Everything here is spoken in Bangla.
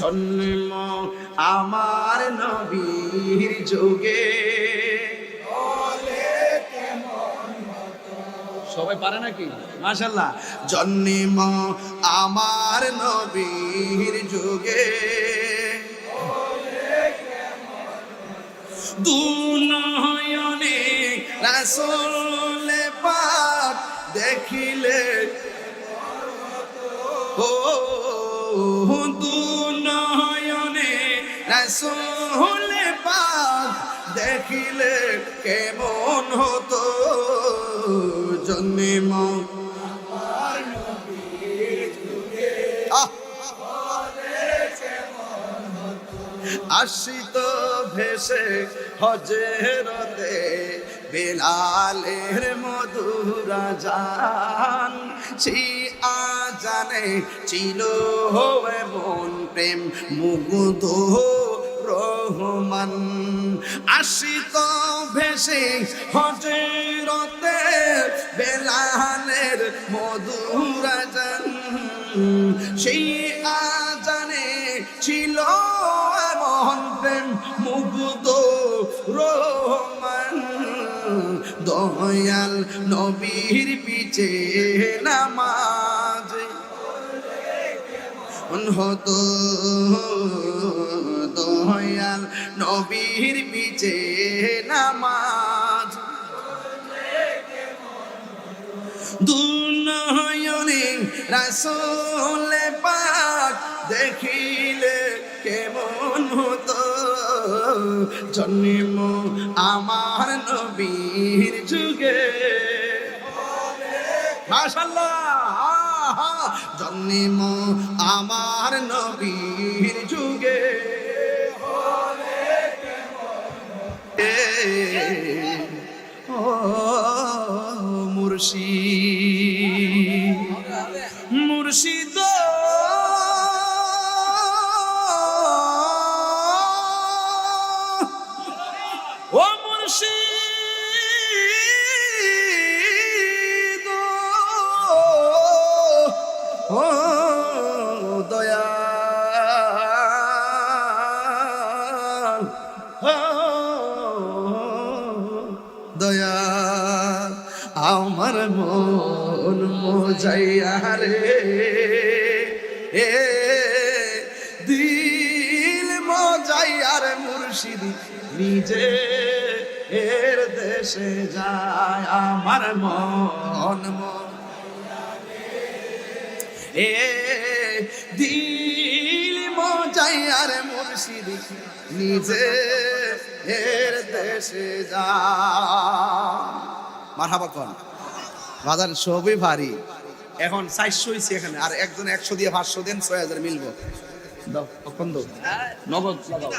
জন্ম আমার নবীর যুগে। সবাই পারে নাকি? মাশাল্লাহ জন্ম আমার নবীর যুগে। পাক দেখিলে, ও দুনয়নে রাসূল পাক দেখিলে কেমন হতো? জন্ম আসিত ভেসে হজেরতে বেলালের মধুরা জান সেই আজানে ছিল এমন প্রেম, মুগ্ধ রহমান। আসিত ভেসে হজেরতে বেলালের মধুরা জান সেই আজানে ছিল এমন প্রেম দয়াল নবীর পিছে নামাজ। হতো দয়াল নবীর পিছে নামাজ। দুনয়নে রাসূল পাক দেখিলে কেমন হতো? জন্ম আমার নবীর যুগে। জন্ম আমার নবীর যুগে। ও মুর্শিদ মুর্শিদ ও দয়াল, আমার মন মোজাইয়া রে। এ দিল মজাইয়ার মুর্শিদ, নিজে এর দেশে যায়, আমার মন মন এ দিল মজাইয়ার মুর্শিদ নিজে এর দেশে যা মারহাবা কন। বাজার সবই ভারী। এখন চারশো হয়েছে এখানে, আর একজন একশো দিয়ে পাঁচশো দেন, ছয় হাজার মিলবো। দাও কখন দাও। নগদ লাগাও!